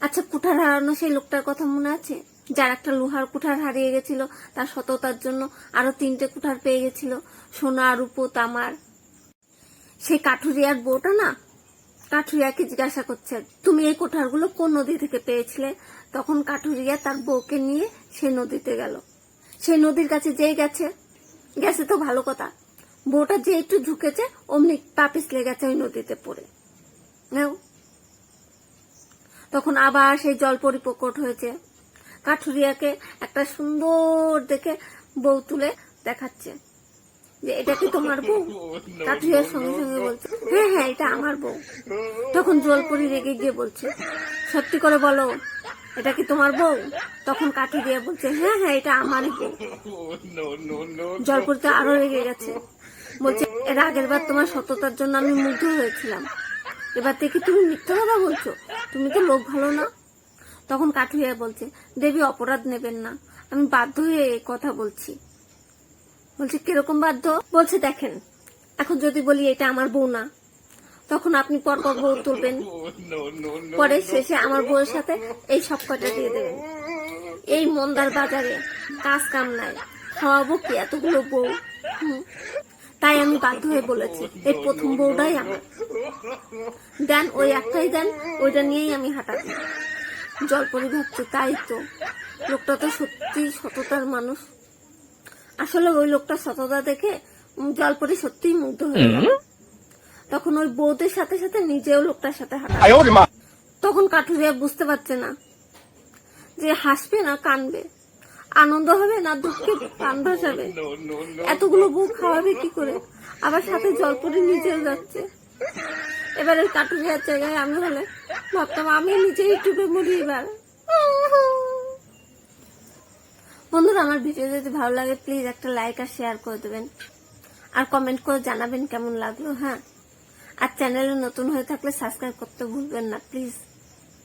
আচ্ছা কুঠার হারানো সেই লোকটার কথা মনে আছে? যার একটা লোহার কুঠার হারিয়ে গেছিল, তার সততার জন্য আরও তিনটে কুঠার পেয়ে গেছিল, সোনা, রূপো, তামার। সেই কাঠুরিয়ার বউটা না, কাঠুরিয়াকে জিজ্ঞাসা করছে, তুমি এই কোঠারগুলো কোন নদী থেকে পেয়েছিলে? তখন কাঠুরিয়া তার বউকে নিয়ে সেই নদীতে গেল। সেই নদীর কাছে যেই গেছে। গেছে তো ভালো কথা। বউটা যে একটু ঝুঁকেছে, অমনি পা পিছলে গেছে ওই নদীতে পড়ে। তখন আবার সেই জল পরিপ্রকট হয়েছে। কাঠুরিয়াকে একটা সুন্দর দেখে বউ তুলে দেখাচ্ছে যে, এটা কি তোমার বউ? কাঠুরিয়ার সঙ্গে সঙ্গে বলছে হ্যাঁ হ্যাঁ এটা আমার বউ। তখন জলপরি রেগে গিয়ে বলছে, সত্যি করে বলো, এটা কি তোমার বউ? তখন কাঠুরিয়া বলছে হ্যাঁ হ্যাঁ এটা আমারই বউ। জলপরি তো আরও রেগে গেছে। বলছে, এর আগের বার তোমার সততার জন্য আমি মুগ্ধ হয়েছিলাম। এবার থেকে তুমি মিথ্যা কথা বলছো। তুমি তো লোক ভালো না। তখন কাঠুরিয়া বলছে, দেবী, অপরাধ নেবেন না। আমি বাধ্য হয়ে কথা বলছি। বলছে, কীরকম বাধ্য? বলছে, দেখেন, এখন যদি বলি এটা আমার বউ না, তখন আপনি পরপর বউ তুলবেন। পরে শেষে আমার বউয়ের সাথে এই সব কয়টা দিয়ে দেবেন। এই মন্দার বাজারে কাজ কাম নাই। খাওয়াবো কি এতগুলো বউ? হুম। তাই আমি বাধ্য হয়ে বলেছি এর প্রথম বউটাই আমার। দেন ওই একটাই দেন ওইটা নিয়েই আমি হাঁটাচ্ছি। জলপরি ভাবছি তাই তো। লোকটা তো সত্যি সততার মানুষ। আসলে ওই লোকটা সততা দেখে জলপরি সত্যিই মুগ্ধ হয়ে গেল। তখন ওই বউদের সাথে সাথে নিজেও লোকটার সাথে হাঁটা তখন কাঠুরিয়া বুঝতে পারছে না যে হাসবে না কানবে। আনন্দ হবে না দুঃখে প্রাণ ভাসাবে? এতগুলো বউ খাওয়াবে কি করে? আবার সাথে জলপরি নিজেও যাচ্ছে। এবারে কাঠুরিয়ার জায়গায় আমি হলে ভাবতাম, আমি নিজেই ডুবে মরি এবার। বন্ধুরা, আমার ভিডিও যদি ভালো লাগে প্লিজ একটা লাইক আর শেয়ার করে দেবেন। আর কমেন্ট করে জানাবেন কেমন লাগল হ্যাঁ? আর চ্যানেলে নতুন হয়ে থাকলে সাবস্ক্রাইব করতে ভুলবেন না প্লিজ